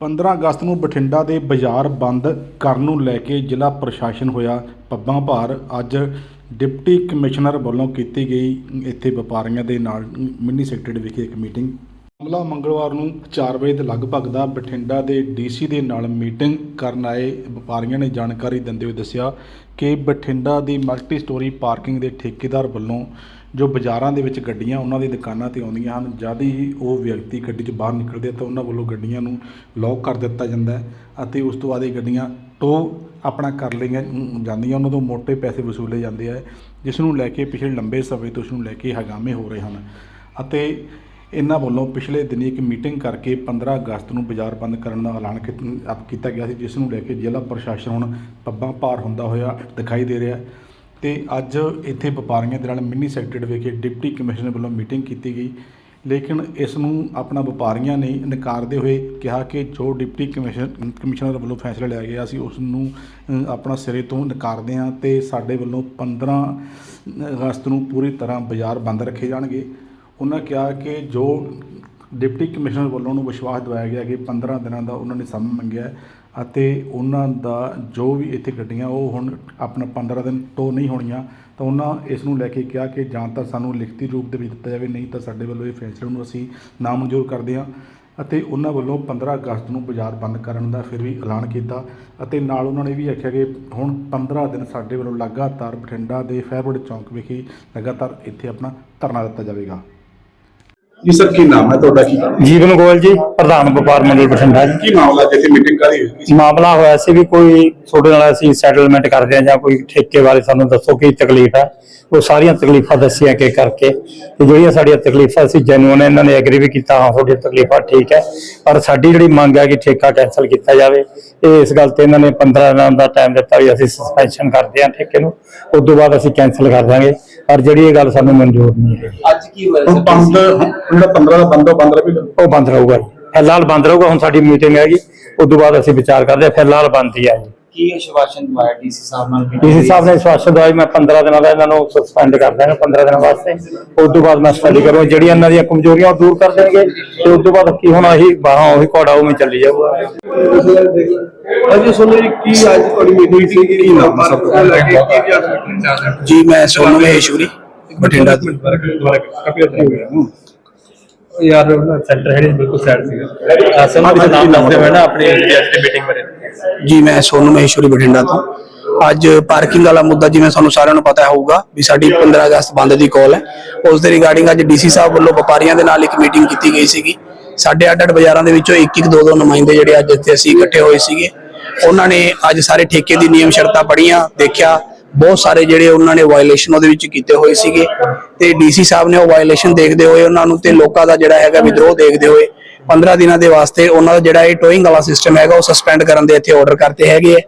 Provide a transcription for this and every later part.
15 ਅਗਸਤ ਨੂੰ ਬਠਿੰਡਾ ਦੇ ਬਾਜ਼ਾਰ ਬੰਦ ਕਰਨ ਨੂੰ ਲੈ ਕੇ ਜ਼ਿਲ੍ਹਾ ਪ੍ਰਸ਼ਾਸਨ ਹੋਇਆ ਪੱਬਾਂ ਭਾਰ। ਅੱਜ ਡਿਪਟੀ ਕਮਿਸ਼ਨਰ ਵੱਲੋਂ ਕੀਤੀ ਗਈ ਇੱਥੇ ਵਪਾਰੀਆਂ ਦੇ ਨਾਲ ਮਿੰਨੀ ਸੈਕਟਰੀ ਵਿਖੇ ਇੱਕ ਮੀਟਿੰਗ। ਮਾਮਲਾ ਮੰਗਲਵਾਰ ਨੂੰ 4 ਵਜੇ ਦੇ ਲਗਭਗ ਦਾ ਬਠਿੰਡਾ ਦੇ ਡੀਸੀ ਦੇ ਨਾਲ ਮੀਟਿੰਗ ਕਰਨ ਆਏ ਵਪਾਰੀਆਂ ਨੇ ਜਾਣਕਾਰੀ ਦਿੰਦੇ ਹੋਏ ਦੱਸਿਆ ਕਿ ਬਠਿੰਡਾ ਦੀ ਮਲਟੀ ਸਟੋਰੀ ਪਾਰਕਿੰਗ ਦੇ ਠੇਕੇਦਾਰ ਵੱਲੋਂ ਜੋ ਬਾਜ਼ਾਰਾਂ ਦੇ ਵਿੱਚ ਗੱਡੀਆਂ ਉਹਨਾਂ ਦੀ ਦੁਕਾਨਾਂ ਤੇ ਆਉਂਦੀਆਂ ਹਨ, ਜਦ ਹੀ ਉਹ ਵਿਅਕਤੀ ਗੱਡੀ 'ਚ ਬਾਹਰ ਨਿਕਲਦੇ ਆ ਤਾਂ ਉਹਨਾਂ ਵੱਲੋਂ ਗੱਡੀਆਂ ਨੂੰ ਲੌਕ ਕਰ ਦਿੱਤਾ ਜਾਂਦਾ ਹੈ ਅਤੇ ਉਸ ਤੋਂ ਬਾਅਦ ਇਹ ਗੱਡੀਆਂ ਟੋ ਆਪਣਾ ਕਰ ਲਈਆਂ ਜਾਂਦੀਆਂ, ਉਹਨਾਂ ਤੋਂ ਮੋٹے ਪੈਸੇ ਵਸੂਲੇ ਜਾਂਦੇ ਆ, ਜਿਸ ਨੂੰ ਲੈ ਕੇ ਪਿਛਲੇ ਲੰਬੇ ਸਮੇਂ ਤੋਂ ਇਸ ਨੂੰ ਲੈ ਕੇ ਹਗਾਮੇ ਹੋ ਰਹੇ ਹਨ। ਅਤੇ ਇਹਨਾਂ ਵੱਲੋਂ ਪਿਛਲੇ ਦਿਨੀ ਇੱਕ ਮੀਟਿੰਗ ਕਰਕੇ 15 ਅਗਸਤ ਨੂੰ ਬਾਜ਼ਾਰ ਬੰਦ ਕਰਨ ਦਾ ਐਲਾਨ ਕੀਤ- ਕੀਤਾ ਗਿਆ ਸੀ, ਜਿਸ ਨੂੰ ਲੈ ਕੇ ਜ਼ਿਲ੍ਹਾ ਪ੍ਰਸ਼ਾਸਨ ਹੁਣ ਪੱਬਾਂ ਭਾਰ ਹੁੰਦਾ ਹੋਇਆ ਦਿਖਾਈ ਦੇ ਰਿਹਾ ਤੇ ਅੱਜ ਇੱਥੇ ਵਪਾਰੀਆਂ ਦੇ ਨਾਲ ਮਿੰਨੀ ਸੈਕਟਰੀ ਵਿਖੇ ਡਿਪਟੀ ਕਮਿਸ਼ਨਰ ਵੱਲੋਂ ਮੀਟਿੰਗ ਕੀਤੀ ਗਈ। ਲੇਕਿਨ ਇਸ ਨੂੰ ਆਪਣਾ ਵਪਾਰੀਆਂ ਨੇ ਨਕਾਰਦੇ ਹੋਏ ਕਿਹਾ ਕਿ ਜੋ ਡਿਪਟੀ ਕਮਿਸ਼ਨ, ਕਮਿਸ਼ਨਰ ਵੱਲੋਂ ਫੈਸਲਾ ਲਿਆ ਗਿਆ ਸੀ ਉਸ ਨੂੰ ਆਪਣਾ ਸਿਰੇ ਤੋਂ ਨਕਾਰਦੇ ਹਾਂ ਤੇ ਸਾਡੇ ਵੱਲੋਂ 15 ਅਗਸਤ ਨੂੰ ਪੂਰੀ ਤਰ੍ਹਾਂ ਬਾਜ਼ਾਰ ਬੰਦ ਰੱਖੇ ਜਾਣਗੇ। ਉਹਨਾਂ ਕਿਹਾ ਕਿ ਜੋ ਡਿਪਟੀ ਕਮਿਸ਼ਨਰ ਵੱਲੋਂ ਨੂੰ ਵਿਸ਼ਵਾਸ ਦਿਵਾਇਆ ਗਿਆ ਕਿ 15 ਦਿਨਾਂ ਦਾ ਉਹਨਾਂ ਨੇ ਸਮਾਂ ਮੰਗਿਆ ਅਤੇ ਉਹਨਾਂ ਦਾ ਜੋ ਵੀ ਇੱਥੇ ਗੱਡੀਆਂ ਉਹ ਹੁਣ ਆਪਣਾ 15 ਦਿਨ ਤੋਂ ਨਹੀਂ ਹੋਣੀਆਂ, ਤਾਂ ਉਹਨਾਂ ਇਸ ਨੂੰ ਲੈ ਕੇ ਕਿਹਾ ਕਿ ਜਾਂ ਤਾਂ ਸਾਨੂੰ ਲਿਖਤੀ ਰੂਪ ਦੇ ਵਿੱਚ ਦਿੱਤਾ ਜਾਵੇ, ਨਹੀਂ ਤਾਂ ਸਾਡੇ ਵੱਲੋਂ ਇਹ ਫੈਸਲੇ ਨੂੰ ਅਸੀਂ ਨਾਮਨਜ਼ੂਰ ਕਰਦੇ ਹਾਂ ਅਤੇ ਉਹਨਾਂ ਵੱਲੋਂ 15 ਅਗਸਤ ਨੂੰ ਬਾਜ਼ਾਰ ਬੰਦ ਕਰਨ ਦਾ ਫਿਰ ਵੀ ਐਲਾਨ ਕੀਤਾ ਅਤੇ ਨਾਲ ਉਹਨਾਂ ਨੇ ਵੀ ਆਖਿਆ ਕਿ ਹੁਣ 15 ਦਿਨ ਸਾਡੇ ਵੱਲੋਂ ਲਗਾਤਾਰ ਬਠਿੰਡਾ ਦੇ ਫੈਰਵਰਡ ਚੌਂਕ ਵਿਖੇ ਲਗਾਤਾਰ ਇੱਥੇ ਆਪਣਾ ਧਰਨਾ ਦਿੱਤਾ ਜਾਵੇਗਾ। ਜੀ ਸਰ ਕੀ ਨਾਮ ਹੈ ਤੁਹਾਡਾ? ਕੀ ਜੀਵਨ ਗੋਇਲ ਜੀ ਪ੍ਰਧਾਨ ਵਪਾਰ ਮੰਡਲ ਬਠਿੰਡਾ ਜੀ। ਕੀ ਮਾਮਲਾ ਜਿੱਥੇ ਮੀਟਿੰਗ ਕਰੀ ਹੋਈ ਸੀ? ਮਾਮਲਾ ਹੋਇਆ ਸੀ ਵੀ ਕੋਈ ਤੁਹਾਡੇ ਨਾਲ ਅਸੀਂ ਸੈਟਲਮੈਂਟ ਕਰਦੇ ਹਾਂ ਜਾਂ ਕੋਈ ਠੇਕੇ ਬਾਰੇ ਸਾਨੂੰ ਦੱਸੋ ਕੀ ਤਕਲੀਫ ਹੈ। ਉਹ ਸਾਰੀਆਂ ਤਕਲੀਫਾਂ ਦੱਸੀਆਂ ਕਿ ਕਰਕੇ ਤੇ ਜਿਹੜੀਆਂ ਸਾਡੀਆਂ ਤਕਲੀਫਾਂ ਸੀ ਜੈਨੂਨ ਇਹਨਾਂ ਨੇ ਐਗਰੀ ਵੀ ਕੀਤਾ ਹਾਂ ਤੁਹਾਡੀਆਂ ਤਕਲੀਫਾਂ ਠੀਕ ਹੈ। ਪਰ ਸਾਡੀ ਜਿਹੜੀ ਮੰਗ ਹੈ ਕਿ ਠੇਕਾ ਕੈਨਸਲ ਕੀਤਾ ਜਾਵੇ ਇਹ ਇਸ ਗੱਲ ਤੇ ਇਹਨਾਂ ਨੇ 15 ਦਿਨਾਂ ਦਾ ਟਾਈਮ ਦਿੱਤਾ ਵੀ ਅਸੀਂ ਸਸਪੈਂਸ਼ਨ ਕਰਦੇ ਹਾਂ ਠੇਕੇ ਨੂੰ ਉਸ ਤੋਂ ਬਾਅਦ ਅਸੀਂ ਕੈਨਸਲ ਕਰ ਦਾਂਗੇ। ਪਰ ਜਿਹੜੀ ਇਹ ਗੱਲ ਸਾਨੂੰ ਮਨਜ਼ੂਰ ਨਹੀਂ ਹੈ। ਅੱਜ ਕੀ ਹੋਇਆ? ਹੁਣ ਬੰਦ ਜਿਹੜਾ 15 ਦਾ ਬੰਦ ਆ, ਉਹ ਬੰਦ ਰਹੇਗਾ ਉਹ ਬੰਦ ਰਹੂਗਾ ਜੀ ਫਿਲਹਾਲ ਬੰਦ ਰਹੂਗਾ ਹੁਣ ਸਾਡੀ ਮੀਟਿੰਗ ਹੈਗੀ ਉਸ ਤੋਂ ਬਾਅਦ ਅਸੀਂ ਵਿਚਾਰ ਕਰਦੇ ਹਾਂ ਫਿਲਹਾਲ ਬੰਦ ਹੀ ਹੈ ਜੀ ਕੀ ਆਸ਼ਵਾਸਨ ਦਵਾਇਆ ਡੀਸੀ ਸਾਹਿਬ ਨਾਲ ਇਸ ਹਿਸਾਬ ਨਾਲ ਸਵਾਸ਼ਨ ਦਵਾਈ ਮੈਂ 15 ਦਿਨਾਂ ਦਾ ਇਹਨਾਂ ਨੂੰ ਸਸਪੈਂਡ ਕਰ ਦਾਂਗਾ 15 ਦਿਨਾਂ ਵਾਸਤੇ ਉਸ ਤੋਂ ਬਾਅਦ ਮੈਂ ਸਟੱਡੀ ਕਰੂੰ ਜਿਹੜੀਆਂ ਇਹਨਾਂ ਦੀਆਂ ਕਮਜ਼ੋਰੀਆਂ ਉਹ ਦੂਰ ਕਰ ਦੇਣਗੇ ਤੇ ਉਸ ਤੋਂ ਬਾਅਦ ਕੀ ਹੋਣਾ ਇਹੀ ਬਾਹਾਂ ਉਹੀ ਘੋੜਾ ਉਵੇਂ ਚੱਲੀ ਜਾਊਗਾ ਅਜੇ ਸੁਣੋ ਕੀ ਅੱਜ ਤੁਹਾਡੀ ਮੀਟਿੰਗ ਸੀ ਕੀ ਨਾਮ ਹੈ ਸਭ ਤੋਂ ਜੀ ਮੈਂ ਸੋਨੂ ਮਹੇਸ਼ਵਰੀ ਬਠਿੰਡਾ ਤੋਂ ਯਾਰ ਸੈਂਟਰ ਹੈ ਬਿਲਕੁਲ ਸਾਈਡ ਸੀਗਾ। ਅਸਲ ਵਿੱਚ ਨਾਮ ਦੱਸਦੇ ਹੋਏ ਨਾ ਆਪਣੀ ਦੀ ਮੀਟਿੰਗ ਬਾਰੇ। ਜੀ ਮੈਂ ਸੋਨੂ ਮਹੇਸ਼ਵਰੀ ਬਠਿੰਡਾ ਤੋਂ। ਅੱਜ ਪਾਰਕਿੰਗ ਵਾਲਾ ਮੁੱਦਾ ਜਿਵੇਂ ਸਾਨੂੰ ਸਾਰਿਆਂ ਨੂੰ ਪਤਾ ਹੋਊਗਾ ਵੀ ਸਾਡੀ 15 ਅਗਸਤ ਬੰਦ ਦੀ ਕਾਲ ਹੈ। ਉਸ ਦੇ ਰਿਗਾਰਡਿੰਗ ਅੱਜ ਡੀਸੀ ਸਾਹਿਬ ਵੱਲੋਂ ਵਪਾਰੀਆਂ ਦੇ ਨਾਲ ਇੱਕ ਮੀਟਿੰਗ ਕੀਤੀ ਗਈ ਸੀਗੀ। ਸਾਡੇ ਅੱਡ ਅੱਡ ਬਾਜ਼ਾਰਾਂ ਦੇ ਵਿੱਚੋਂ ਇੱਕ ਇੱਕ ਦੋ ਦੋ ਨੁਮਾਇੰਦੇ ਜਿਹੜੇ ਅੱਜ ਇੱਥੇ ਅਸੀਂ ਇਕੱਠੇ ਹੋਏ ਸੀਗੇ। ਉਹਨਾਂ ਨੇ ਅੱਜ ਸਾਰੇ ਠੇਕੇ ਦੀ ਨਿਯਮ ਸ਼ਰਤਾਂ ਪੜ੍ਹੀਆਂ ਦੇਖਿਆ ਬਹੁਤ ਸਾਰੇ ਜਿਹੜੇ ਉਹਨਾਂ ਨੇ ਵਾਇਲੇਸ਼ਨ ਉਹਦੇ ਵਿੱਚ ਕੀਤੇ ਹੋਏ ਸੀਗੇ ਤੇ ਡੀਸੀ ਸਾਹਿਬ ਨੇ ਉਹ ਵਾਇਲੇਸ਼ਨ ਦੇਖਦੇ ਹੋਏ ਉਹਨਾਂ ਨੂੰ ਤੇ ਲੋਕਾਂ ਦਾ ਜਿਹੜਾ ਹੈਗਾ ਵਿਦਰੋਹ ਦੇਖਦੇ ਹੋਏ 15 ਦਿਨਾਂ ਦੇ ਵਾਸਤੇ ਉਹਨਾਂ ਦਾ ਜਿਹੜਾ ਇਹ ਟੋਇੰਗ ਵਾਲਾ ਸਿਸਟਮ ਹੈਗਾ ਉਹ ਸਸਪੈਂਡ ਕਰਨ ਦੇ ਇੱਥੇ ਆਰਡਰ ਕਰਤੇ ਹੈਗੇ ਹੈ।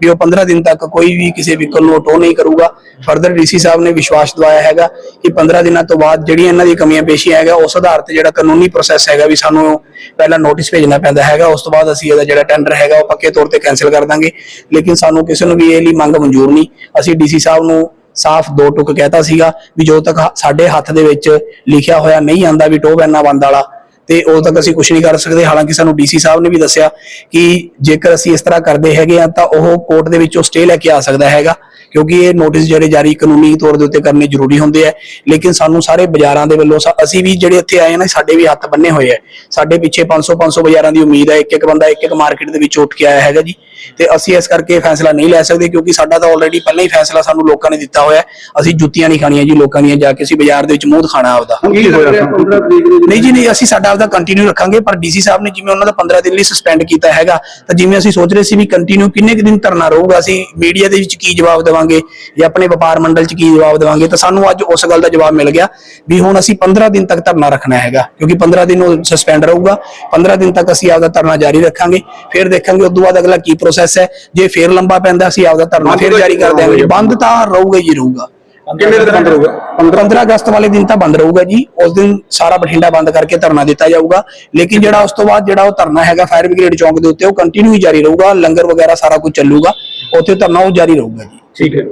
ਵੀ ਉਹ 15 ਦਿਨ ਤੱਕ ਕੋਈ ਵੀ ਕਿਸੇ ਵਹੀਕਲ ਨੂੰ ਟੋ ਨਹੀਂ ਕਰੂਗਾ। ਫਰਦਰ ਡੀਸੀ ਸਾਹਿਬ ਨੇ ਵਿਸ਼ਵਾਸ ਦਿਵਾਇਆ ਹੈਗਾ ਕਿ 15 ਦਿਨਾਂ ਤੋਂ ਬਾਅਦ ਜਿਹੜੀਆਂ ਇਹਨਾਂ ਦੀ ਕਮੀਆਂ ਪੇਸ਼ੀਆਂ ਹੈਗਾ ਉਸ ਆਧਾਰ ਤੇ ਜਿਹੜਾ ਕਾਨੂੰਨੀ ਪ੍ਰੋਸੈਸ ਹੈਗਾ ਵੀ ਸਾਨੂੰ ਪਹਿਲਾਂ ਨੋਟਿਸ ਭੇਜਣਾ ਪੈਂਦਾ ਹੈਗਾ। ਉਸ ਤੋਂ ਬਾਅਦ ਅਸੀਂ ਇਹਦਾ ਜਿਹੜਾ ਟੈਂਡਰ ਹੈਗਾ ਉਹ ਪੱਕੇ ਤੌਰ ਤੇ ਕੈਨਸਲ ਕਰ ਦਾਂਗੇ। ਲੇਕਿਨ ਸਾਨੂੰ ਕਿਸੇ ਨੂੰ ਵੀ ਇਹ ਲਈ ਮੰਗ ਮਨਜ਼ੂਰ ਨਹੀਂ। ਅਸੀਂ ਡੀਸੀ ਸਾਹਿਬ ਨੂੰ ਸਾਫ਼ ਦੋ ਟੁਕ ਕਹਿਤਾ ਸੀਗਾ ਵੀ ਜੋ ਤੱਕ ਸਾਡੇ ਹੱਥ ਦੇ ਵਿੱਚ ਲਿਖਿਆ ਹੋਇਆ ਨਹੀਂ ਆਂਦਾ ਵੀ ਟੋ ਬੈਨਾ ਬੰਦ ਵਾਲਾ ਤੇ ਉਦੋਂ ਤੱਕ ਅਸੀਂ ਕੁਝ ਨਹੀਂ ਕਰ ਸਕਦੇ। ਹਾਲਾਂਕਿ ਸਾਨੂੰ ਡੀਸੀ ਸਾਹਿਬ ਨੇ ਵੀ ਦੱਸਿਆ ਕਿ ਜੇਕਰ ਅਸੀਂ ਇਸ ਤਰ੍ਹਾਂ ਕਰਦੇ ਹੈਗੇ ਆ ਤਾਂ ਉਹ ਕੋਰਟ ਦੇ ਵਿੱਚੋਂ ਸਟੇ ਲੈ ਕੇ ਆ ਸਕਦਾ ਹੈਗਾ ਕਿਉਂਕਿ ਇਹ ਨੋਟਿਸ ਜਿਹੜੇ ਜਾਰੀ ਕਾਨੂੰਨੀ ਤੌਰ ਦੇ ਉੱਤੇ ਕਰਨੇ ਜ਼ਰੂਰੀ ਹੁੰਦੇ ਆ। ਲੇਕਿਨ ਸਾਨੂੰ ਸਾਰੇ ਬਾਜ਼ਾਰਾਂ ਦੇ ਵੱਲੋਂ ਅਸੀਂ ਵੀ ਜਿਹੜੇ ਇੱਥੇ ਆਏ ਨਾ ਸਾਡੇ ਵੀ ਹੱਥ ਬੰਨੇ ਹੋਏ ਆ। ਸਾਡੇ ਪਿੱਛੇ 500 500 ਬਾਜ਼ਾਰਾਂ ਦੀ ਉਮੀਦ ਹੈ ਇੱਕ ਇੱਕ ਬੰਦਾ ਇੱਕ ਇੱਕ ਮਾਰਕੀਟ ਦੇ ਵਿੱਚ ਉੱਠ ਕੇ ਆਇਆ ਹੈਗਾ ਜੀ। ਤੇ ਅਸੀਂ ਇਸ ਕਰਕੇ ਫੈਸਲਾ ਨਹੀਂ ਲੈ ਸਕਦੇ ਕਿਉਂਕਿ ਸਾਡਾ ਤਾਂ ਆਲਰੇਡੀ ਪਹਿਲਾਂ ਹੀ ਫੈਸਲਾ ਸਾਨੂੰ ਲੋਕਾਂ ਨੇ ਦਿੱਤਾ ਹੋਇਆ। ਅਸੀਂ ਜੁੱਤੀਆਂ ਨਹੀਂ ਖਾਣੀਆਂ ਜੀ ਲੋਕਾਂ ਦੀਆਂ ਜਾ ਕੇ ਅਸੀਂ ਬਾਜ਼ਾਰ ਦੇ ਵਿੱਚ ਮੂੰਹ ਦਿਖਾਣਾ ਆਪਦਾ। ਕੀ ਹੋਇਆ? 15 ਤਰੀਕ ਨੂੰ ਨਹੀਂ ਜੀ ਨਹੀਂ ਅਸੀਂ ਸਾਡਾ ਆਪਦਾ ਕੰਟੀਨਿਊ ਰੱਖਾਂਗੇ ਪਰ ਡੀਸੀ ਸਾਹਿਬ ਨੇ ਜਿਵੇਂ ਉਹਨਾਂ ਦਾ 15 ਦਿਨ ਲਈ ਸਸਪੈਂਡ ਕੀਤਾ ਹੈਗਾ ਤਾਂ ਜਿਵੇਂ ਅਸੀਂ ਸੋਚ ਰਹੇ ਸੀ ਵੀ ਕੰਟੀਨਿਊ ਕਿੰਨੇ ਕੁ ਦਿਨ ਧਰਨਾ ਰਹੂਗਾ ਅਸੀਂ ਮੀਡੀਆ ਦੇ ਵਿੱਚ ਕੀ ਜਵਾਬ ਦੇਵਾਂਗੇ ਜਾਂ ਆਪਣੇ ਵਪਾਰ ਮੰਡਲ 'ਚ ਕੀ ਜਵਾਬ ਦੇਵਾਂਗੇ ਤਾਂ ਸਾਨੂੰ ਅੱਜ ਉਸ ਗੱਲ ਦਾ ਜਵਾਬ ਮਿਲ ਗਿਆ ਵੀ ਹੁਣ ਅਸੀਂ 15 ਦਿਨ ਤੱਕ ਧਰਨਾ ਰੱਖਣਾ ਹੈਗਾ ਕਿਉਂਕਿ 15 ਦਿਨ ਉਹ ਸਸਪੈਂਡ ਰਹੂਗਾ 15 ਦਿਨ ਤੱਕ ਅਸੀਂ ਆਪਦਾ ਧਰਨਾ ਜਾਰੀ ਰੱਖਾਂਗੇ ਫਿਰ ਦੇਖਾਂਗੇ ਉਸ ਤੋਂ ਬਾਅਦ ਅਗਲਾ ਕੀ ਪ੍ਰੋਸੈਸ ਹੈ ਜੇ ਫਿਰ ਲੰਬਾ ਪੈਂਦਾ ਅਸੀਂ ਆਪਦਾ ਧਰਨਾ ਫਿਰ ਜਾਰੀ ਕਰ ਦਿਆਂਗੇ ਬੰਦ ਤਾਂ ਰਹੂਗਾ ਹੀ ਰਹੂਗਾ। ਕਿੰਨੇ ਦਿਨ ਬੰਦ ਰਹੂਗਾ? 15 ਅਗਸਤ ਵਾਲੇ ਦਿਨ ਤਾਂ ਬੰਦ ਰਹੂਗਾ ਜੀ। ਉਸ ਦਿਨ ਸਾਰਾ ਬਠਿੰਡਾ ਬੰਦ ਕਰਕੇ ਧਰਨਾ ਦਿੱਤਾ ਜਾਊਗਾ। ਲੇਕਿਨ ਜਿਹੜਾ ਉਸ ਤੋਂ ਬਾਅਦ ਜਿਹੜਾ ਉਹ ਧਰਨਾ ਹੈਗਾ ਫਾਇਰ ਬ੍ਰਿਗੇਡ ਚੌਂਕ ਦੇ ਉੱਤੇ ਉਹ ਕੰਟੀਨਿਊ ਜਾਰੀ ਰਹੂਗਾ। ਲੰਗਰ ਵਗੈਰਾ ਸਾਰਾ ਕੁਝ ਚੱਲੂਗਾ। ਉੱਥੇ ਧਰਨਾ ਉਹ ਜਾਰੀ ਰਹੂਗਾ ਜੀ। ਠੀਕ ਹੈ।